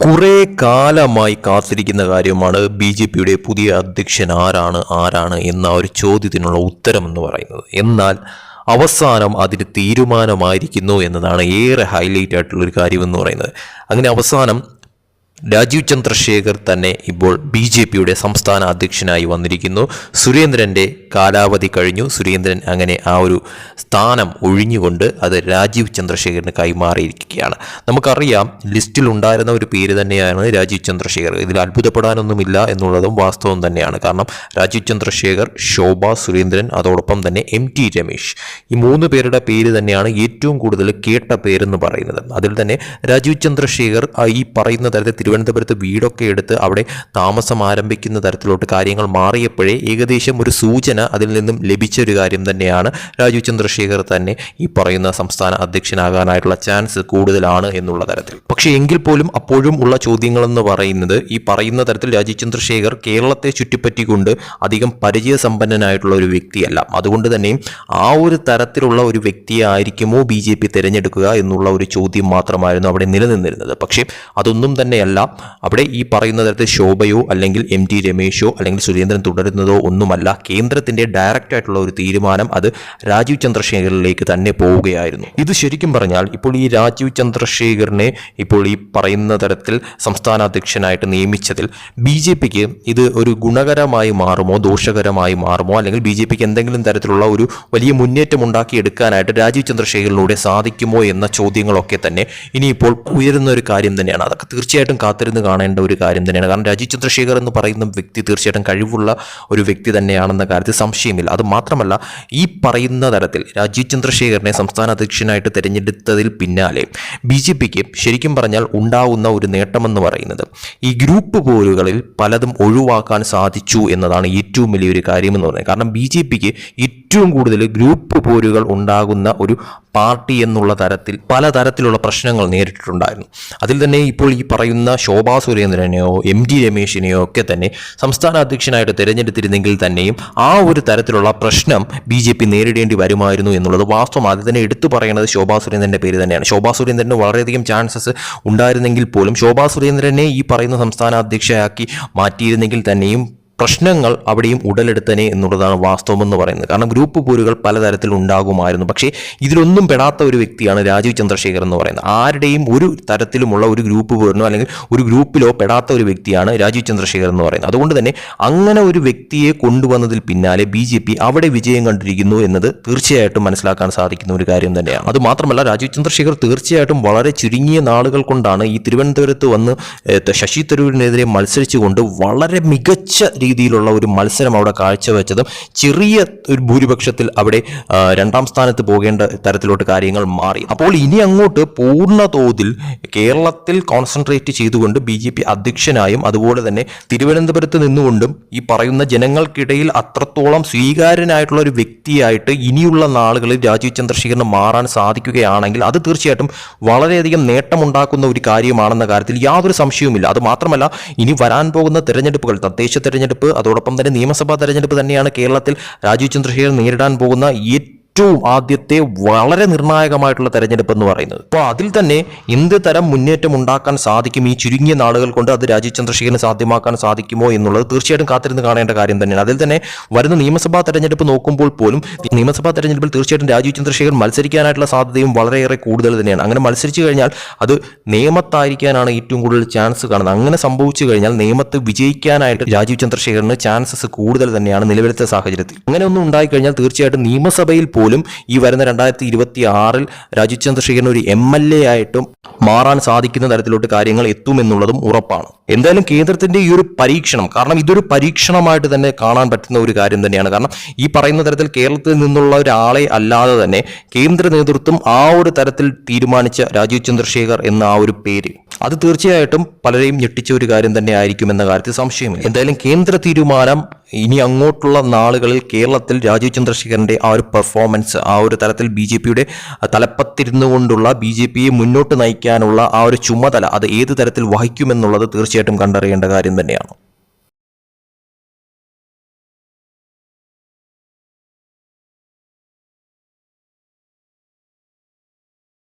കുറേ കാലമായി കാത്തിരിക്കുന്ന കാര്യമാണ് ബി ജെ പിയുടെ പുതിയ അധ്യക്ഷൻ ആരാണ് ആരാണ് എന്ന ഒരു ചോദ്യത്തിനുള്ള ഉത്തരം എന്ന് പറയുന്നത്. എന്നാൽ അവസാനം അതിന് തീരുമാനമായിരിക്കുന്നു എന്നതാണ് ഏറെ ഹൈലൈറ്റ് ആയിട്ടുള്ള ഒരു കാര്യമെന്ന് പറയുന്നത്. അങ്ങനെ അവസാനം രാജീവ് ചന്ദ്രശേഖർ തന്നെ ഇപ്പോൾ ബി ജെ പിയുടെ സംസ്ഥാന അധ്യക്ഷനായി വന്നിരിക്കുന്നു. സുരേന്ദ്രന്റെ കാലാവധി കഴിഞ്ഞു. സുരേന്ദ്രൻ അങ്ങനെ ആ ഒരു സ്ഥാനം ഒഴിഞ്ഞുകൊണ്ട് അത് രാജീവ് ചന്ദ്രശേഖറിന് കൈമാറിയിരിക്കുകയാണ്. നമുക്കറിയാം ലിസ്റ്റിൽ ഉണ്ടായിരുന്ന ഒരു പേര് തന്നെയാണ് രാജീവ് ചന്ദ്രശേഖർ. ഇതിൽ അത്ഭുതപ്പെടാനൊന്നുമില്ല എന്നുള്ളതും വാസ്തവം തന്നെയാണ്. കാരണം രാജീവ് ചന്ദ്രശേഖർ ശോഭ സുരേന്ദ്രൻ അതോടൊപ്പം തന്നെ എം ടി രമേശ് ഈ മൂന്ന് പേരുടെ പേര് തന്നെയാണ് ഏറ്റവും കൂടുതൽ കേട്ട പേരെന്ന് പറയുന്നത്. അതിൽ തന്നെ രാജീവ് ചന്ദ്രശേഖർ ഈ പറയുന്ന തരത്തിൽ തിരുവനന്തപുരത്ത് വീടൊക്കെ എടുത്ത് അവിടെ താമസം ആരംഭിക്കുന്ന തരത്തിലോട്ട് കാര്യങ്ങൾ മാറിയപ്പോഴേ ഏകദേശം ഒരു സൂചന അതിൽ നിന്നും ലഭിച്ച ഒരു കാര്യം തന്നെയാണ്. രാജു ചന്ദ്രശേഖർ തന്നെ ഈ പറയുന്ന സംസ്ഥാന അധ്യക്ഷനാകാനായിട്ടുള്ള ചാൻസ് കൂടുതലാണ് എന്നുള്ള തരത്തിൽ. പക്ഷേ എങ്കിൽ പോലും അപ്പോഴും ഉള്ള ചോദ്യങ്ങളെന്ന് പറയുന്നത് ഈ പറയുന്ന തരത്തിൽ രാജു ചന്ദ്രശേഖർ കേരളത്തെ ചുറ്റിപ്പറ്റിക്കൊണ്ട് അധികം പരിചയസമ്പന്നനായിട്ടുള്ള ഒരു വ്യക്തിയല്ല. അതുകൊണ്ട് തന്നെ ആ ഒരു തരത്തിലുള്ള ഒരു വ്യക്തിയെ ആയിരിക്കുമോ ബി ജെ പി തിരഞ്ഞെടുക്കുക എന്നുള്ള ഒരു ചോദ്യം മാത്രമായിരുന്നു അവിടെ നിലനിന്നിരുന്നത്. പക്ഷേ അതൊന്നും തന്നെയല്ല. അവിടെ ഈ പറയുന്ന തരത്തിൽ ശോഭയോ അല്ലെങ്കിൽ എം ടി രമേശോ അല്ലെങ്കിൽ സുരേന്ദ്രൻ തുടരുന്നതോ ഒന്നുമല്ല. കേന്ദ്രത്തിന്റെ ഡയറക്റ്റ് ആയിട്ടുള്ള ഒരു തീരുമാനം അത് രാജീവ് ചന്ദ്രശേഖറിലേക്ക് തന്നെ പോവുകയായിരുന്നു. ഇത് ശരിക്കും പറഞ്ഞാൽ ഇപ്പോൾ ഈ രാജീവ് ചന്ദ്രശേഖറിനെ ഇപ്പോൾ ഈ പറയുന്ന തരത്തിൽ സംസ്ഥാന അധ്യക്ഷനായിട്ട് നിയമിച്ചതിൽ ബി ജെ പിക്ക് ഇത് ഒരു ഗുണകരമായി മാറുമോ ദോഷകരമായി മാറുമോ? അല്ലെങ്കിൽ ബി ജെ പിക്ക് എന്തെങ്കിലും തരത്തിലുള്ള ഒരു വലിയ മുന്നേറ്റം ഉണ്ടാക്കിയെടുക്കാനായിട്ട് രാജീവ് ചന്ദ്രശേഖറിലൂടെ സാധിക്കുമോ എന്ന ചോദ്യങ്ങളൊക്കെ തന്നെ ഇനിയിപ്പോൾ ഉയരുന്ന ഒരു കാര്യം തന്നെയാണ്. അതൊക്കെ തീർച്ചയായിട്ടും കാത്തിരുന്ന് കാണേണ്ട ഒരു കാര്യം തന്നെയാണ്. കാരണം രാജീവ് ചന്ദ്രശേഖർ എന്ന് പറയുന്ന വ്യക്തി തീർച്ചയായിട്ടും കഴിവുള്ള ഒരു വ്യക്തി തന്നെയാണെന്ന കാര്യത്തിൽ സംശയമില്ല. അത് മാത്രമല്ല ഈ പറയുന്ന തരത്തിൽ രാജീവ് ചന്ദ്രശേഖരനെ സംസ്ഥാന അധ്യക്ഷനായിട്ട് തിരഞ്ഞെടുത്തതിൽ പിന്നാലെ ബി ജെ പിക്ക് ശരിക്കും പറഞ്ഞാൽ ഉണ്ടാവുന്ന ഒരു നേട്ടമെന്ന് പറയുന്നത് ഈ ഗ്രൂപ്പ് പോലുകളിൽ പലതും ഒഴിവാക്കാൻ സാധിച്ചു എന്നതാണ് ഏറ്റവും വലിയൊരു കാര്യമെന്ന് പറയുന്നത്. കാരണം ബി ജെ പിക്ക് ഏറ്റവും കൂടുതൽ ഗ്രൂപ്പ് പോരുകൾ ഉണ്ടാകുന്ന ഒരു പാർട്ടി എന്നുള്ള തരത്തിൽ പല തരത്തിലുള്ള പ്രശ്നങ്ങൾ നേരിട്ടിട്ടുണ്ടായിരുന്നു. അതിൽ തന്നെ ഇപ്പോൾ ഈ പറയുന്ന ശോഭാ സുരേന്ദ്രനെയോ എം ടി രമേശിനെയോ ഒക്കെ തന്നെ സംസ്ഥാന അധ്യക്ഷനായിട്ട് തിരഞ്ഞെടുത്തിരുന്നെങ്കിൽ തന്നെയും ആ ഒരു തരത്തിലുള്ള പ്രശ്നം ബി ജെ പി നേരിടേണ്ടി വരുമായിരുന്നു എന്നുള്ളത് വാസ്തവം. അത് തന്നെ എടുത്തു പറയുന്നത് ശോഭാ സുരേന്ദ്രന്റെ പേര് തന്നെയാണ്. ശോഭാ സുരേന്ദ്രന് വളരെയധികം ചാൻസസ് ഉണ്ടായിരുന്നെങ്കിൽ പോലും ശോഭാ സുരേന്ദ്രനെ ഈ പറയുന്ന സംസ്ഥാന അധ്യക്ഷയാക്കി മാറ്റിയിരുന്നെങ്കിൽ തന്നെയും പ്രശ്നങ്ങൾ അവിടെയും ഉടലെടുത്തനെ എന്നുള്ളതാണ് വാസ്തവം എന്ന് പറയുന്നത്. കാരണം ഗ്രൂപ്പ് പോരുകൾ പലതരത്തിൽ ഉണ്ടാകുമായിരുന്നു. പക്ഷേ ഇതിലൊന്നും പെടാത്ത ഒരു വ്യക്തിയാണ് രാജീവ് ചന്ദ്രശേഖർ എന്ന് പറയുന്നത്. ആരുടെയും ഒരു തരത്തിലുമുള്ള ഒരു ഗ്രൂപ്പ് പോരിനോ അല്ലെങ്കിൽ ഒരു ഗ്രൂപ്പിലോ പെടാത്ത ഒരു വ്യക്തിയാണ് രാജീവ് ചന്ദ്രശേഖർ എന്ന് പറയുന്നത്. അതുകൊണ്ട് തന്നെ അങ്ങനെ ഒരു വ്യക്തിയെ കൊണ്ടുവന്നതിൽ പിന്നാലെ ബി ജെ പി അവിടെ വിജയം കണ്ടിരിക്കുന്നു എന്നത് തീർച്ചയായിട്ടും മനസ്സിലാക്കാൻ സാധിക്കുന്ന ഒരു കാര്യം തന്നെയാണ്. അത് മാത്രമല്ല രാജീവ് ചന്ദ്രശേഖർ തീർച്ചയായിട്ടും വളരെ ചുരുങ്ങിയ നാളുകൾ കൊണ്ടാണ് ഈ തിരുവനന്തപുരത്ത് വന്ന് ശശി തരൂരിനെതിരെ മത്സരിച്ചുകൊണ്ട് വളരെ മികച്ച രീതിയിലുള്ള ഒരു മത്സരം അവിടെ കാഴ്ചവെച്ചതും ചെറിയ ഒരു ഭൂരിപക്ഷത്തിൽ അവിടെ രണ്ടാം സ്ഥാനത്ത് പോകേണ്ട തരത്തിലോട്ട് കാര്യങ്ങൾ മാറി. അപ്പോൾ ഇനി അങ്ങോട്ട് പൂർണ തോതിൽ കേരളത്തിൽ കോൺസെൻട്രേറ്റ് ചെയ്തുകൊണ്ട് ബി ജെ പി അധ്യക്ഷനായും അതുപോലെ തന്നെ തിരുവനന്തപുരത്ത് നിന്നുകൊണ്ടും ഈ പറയുന്ന ജനങ്ങൾക്കിടയിൽ അത്രത്തോളം സ്വീകാര്യനായിട്ടുള്ള ഒരു വ്യക്തിയായിട്ട് ഇനിയുള്ള നാളുകളിൽ രാജീവ് ചന്ദ്രശേഖരന് മാറാൻ സാധിക്കുകയാണെങ്കിൽ അത് തീർച്ചയായിട്ടും വളരെയധികം നേട്ടമുണ്ടാക്കുന്ന ഒരു കാര്യമാണെന്ന കാര്യത്തിൽ യാതൊരു സംശയവുമില്ല. അത് മാത്രമല്ല ഇനി വരാൻ പോകുന്ന തെരഞ്ഞെടുപ്പുകൾ തദ്ദേശ തെരഞ്ഞെടുപ്പ് അതോടൊപ്പം തന്നെ നിയമസഭാ തെരഞ്ഞെടുപ്പ് തന്നെയാണ് കേരളത്തിൽ രാജീവ് ചന്ദ്രശേഖരൻ നേരിടാൻ പോകുന്ന ഏറ്റവും ആദ്യത്തെ വളരെ നിർണായകമായിട്ടുള്ള തെരഞ്ഞെടുപ്പ് എന്ന് പറയുന്നത്. അപ്പോൾ അതിൽ തന്നെ എന്ത് തരം മുന്നേറ്റം ഉണ്ടാക്കാൻ സാധിക്കും? ഈ ചുരുങ്ങിയ നാളുകൾ കൊണ്ട് അത് രാജീവ് ചന്ദ്രശേഖരന് സാധ്യമാക്കാൻ സാധിക്കുമോ എന്നുള്ളത് തീർച്ചയായിട്ടും കാത്തിരുന്ന് കാണേണ്ട കാര്യം തന്നെയാണ്. അതിൽ തന്നെ വരുന്ന നിയമസഭാ തെരഞ്ഞെടുപ്പ് നോക്കുമ്പോൾ പോലും നിയമസഭാ തെരഞ്ഞെടുപ്പിൽ തീർച്ചയായിട്ടും രാജീവ് ചന്ദ്രശേഖരൻ മത്സരിക്കാനായിട്ടുള്ള സാധ്യതയും വളരെയേറെ കൂടുതൽ തന്നെയാണ്. അങ്ങനെ മത്സരിച്ചു കഴിഞ്ഞാൽ അത് നിയമത്തായിരിക്കാനാണ് ഏറ്റവും കൂടുതൽ ചാൻസ് കാണുന്നത്. അങ്ങനെ സംഭവിച്ചു കഴിഞ്ഞാൽ നിയമത്ത് വിജയിക്കാനായിട്ട് രാജീവ് ചന്ദ്രശേഖരന് ചാൻസസ് കൂടുതൽ തന്നെയാണ് നിലവിലത്തെ സാഹചര്യത്തിൽ. അങ്ങനെ ഒന്നും ഉണ്ടായിക്കഴിഞ്ഞാൽ തീർച്ചയായിട്ടും നിയമസഭയിൽ പോലും ഈ വരുന്ന രണ്ടായിരത്തി ഇരുപത്തി ആറിൽ രാജീവ് ചന്ദ്രശേഖരൻ ഒരു എം എൽ എ ആയിട്ടും മാറാൻ സാധിക്കുന്ന തരത്തിലോട്ട് കാര്യങ്ങൾ എത്തുമെന്നുള്ളതും ഉറപ്പാണ്. എന്തായാലും കേന്ദ്രത്തിന്റെ ഈ ഒരു പരീക്ഷണം കാരണം ഇതൊരു പരീക്ഷണമായിട്ട് തന്നെ കാണാൻ പറ്റുന്ന ഒരു കാര്യം തന്നെയാണ്. കാരണം ഈ പറയുന്ന തരത്തിൽ കേരളത്തിൽ നിന്നുള്ള ഒരാളെ അല്ലാതെ തന്നെ കേന്ദ്ര നേതൃത്വം ആ ഒരു തരത്തിൽ തീരുമാനിച്ച രാജീവ് ചന്ദ്രശേഖർ എന്ന ആ ഒരു പേര് അത് തീർച്ചയായിട്ടും പലരെയും ഞെട്ടിച്ച ഒരു കാര്യം തന്നെ ആയിരിക്കും എന്ന കാര്യത്തിൽ സംശയമില്ല. എന്തായാലും കേന്ദ്ര തീരുമാനം ഇനി അങ്ങോട്ടുള്ള നാളുകളിൽ കേരളത്തിൽ രാജീവ് ചന്ദ്രശേഖരന്റെ ആ ഒരു പെർഫോമൻസ് ആ ഒരു തരത്തിൽ ബി ജെ പിയുടെ തലപ്പത്തിരുന്നു കൊണ്ടുള്ള ബി ജെ പിയെ മുന്നോട്ട് നയിക്കാനുള്ള ആ ഒരു ചുമതല അത് ഏത് തരത്തിൽ വഹിക്കുമെന്നുള്ളത് തീർച്ചയായിട്ടും കണ്ടറിയേണ്ട കാര്യം തന്നെയാണ്.